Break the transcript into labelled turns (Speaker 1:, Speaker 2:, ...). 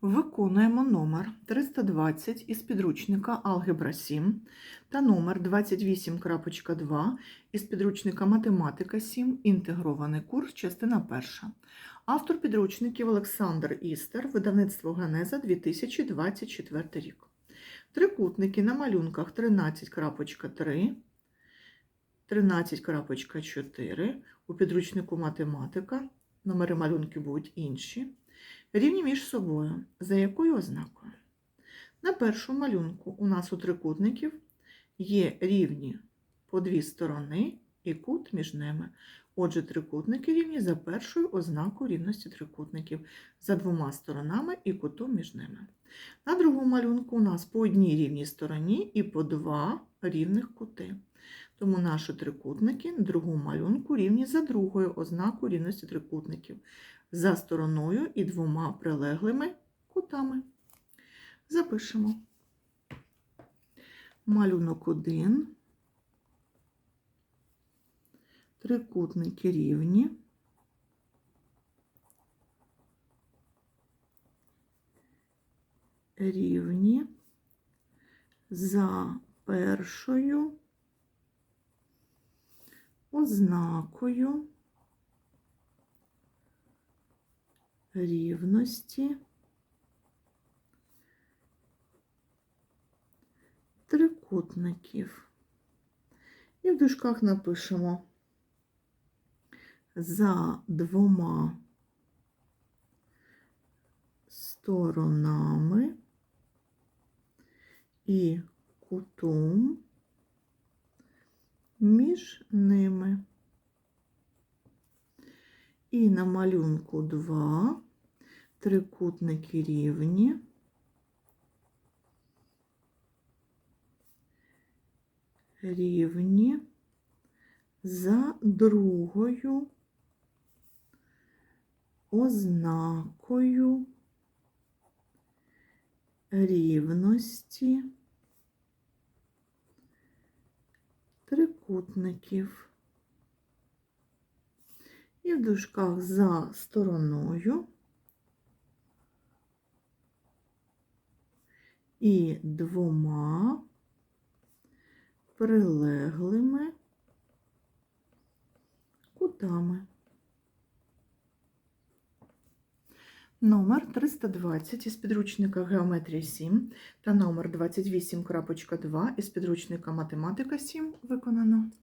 Speaker 1: Виконуємо номер 320 із підручника Алгебра 7 та номер 28.2 із підручника Математика 7. Інтегрований курс, частина 1. Автор підручників Олександр Істер, видавництво Генеза 2024 рік. Трикутники на малюнках 13.3, 13.4 у підручнику Математика. Номери малюнків будуть інші. Рівні між собою. За якою ознакою? На першому малюнку у нас у трикутників є рівні по дві сторони і кут між ними. Отже, трикутники рівні за першою ознакою рівності трикутників, за двома сторонами і кутом між ними. На другому малюнку у нас по одній рівній стороні і по два рівних кути. Тому наші трикутники на другому малюнку рівні за другою ознакою рівності трикутників, за стороною і двома прилеглими кутами. Запишемо. Малюнок 1. Трикутники рівні. Рівні за першою ознакою рівності трикутників. І в дужках напишемо за двома сторонами і кутом між ними. І на малюнку 2 трикутники рівні. Рівні за другою ознакою рівності трикутників. І в дужках за стороною і двома прилеглими кутами. Номер 320 із підручника Геометрія 7 та номер 28.2 із підручника Математика 7 виконано.